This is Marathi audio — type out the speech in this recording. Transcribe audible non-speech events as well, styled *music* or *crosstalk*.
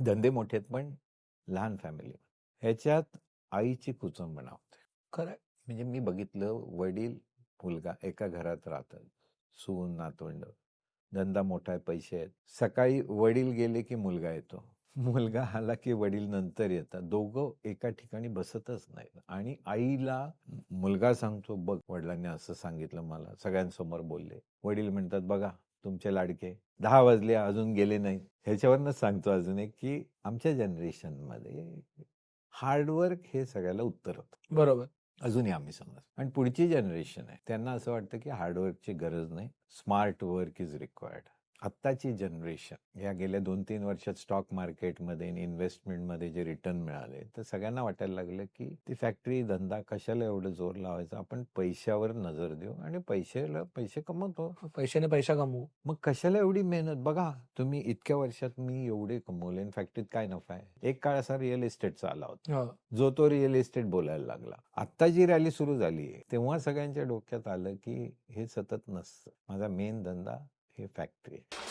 धंदे मोठे आहेत पण लहान फॅमिली ह्याच्यात आईची कुचंबणा होते खरं म्हणजे मी बघितलं वडील मुलगा एका घरात राहतात. सून नातवंड. धंदा मोठा आहे पैसे आहेत. सकाळी वडील गेले की मुलगा येतो. *laughs* मुलगा आला की वडील नंतर येतात. दोघं एका ठिकाणी बसतच नाहीत. आणि आईला मुलगा सांगतो बघ वडिलांनी असं सांगितलं मला. सगळ्यांसमोर बोलले. वडील म्हणतात बघा तुमचे लाडके. दहा वाजले अजून गेले नाहीत ह्याच्यावरनं सांगतो अजून एक की आमच्या जनरेशनमध्ये हार्डवर्क हे सगळ्याला उत्तर होतं. बरोबर. अजूनही आम्ही समज आणि पुढची जनरेशन आहे त्यांना असं वाटतं की हार्डवर्कची गरज नाही. Smart work is required. आत्ताची जनरेशन या गेल्या दोन तीन वर्षात स्टॉक मार्केटमध्ये इन्व्हेस्टमेंटमध्ये जे रिटर्न मिळाले तर सगळ्यांना वाटायला लागलं की ती फॅक्टरी धंदा कशाला एवढं जोर लावायचा? आपण पैशावर नजर देऊ आणि पैशाला पैसे कमवतो. पैशाने पैसा कमवू. मग कशाला एवढी मेहनत? बघा तुम्ही इतक्या वर्षात मी एवढे कमवले फॅक्टरीत काय नफा आहे? एक काळ असा रिअल इस्टेटचा आला होता. हो. जो तो रिअल इस्टेट बोलायला लागला. आता जी रॅली सुरू झाली तेव्हा सगळ्यांच्या डोक्यात आलं की हे सतत नसतं. माझा मेन धंदा हे फॅक्टरी आहे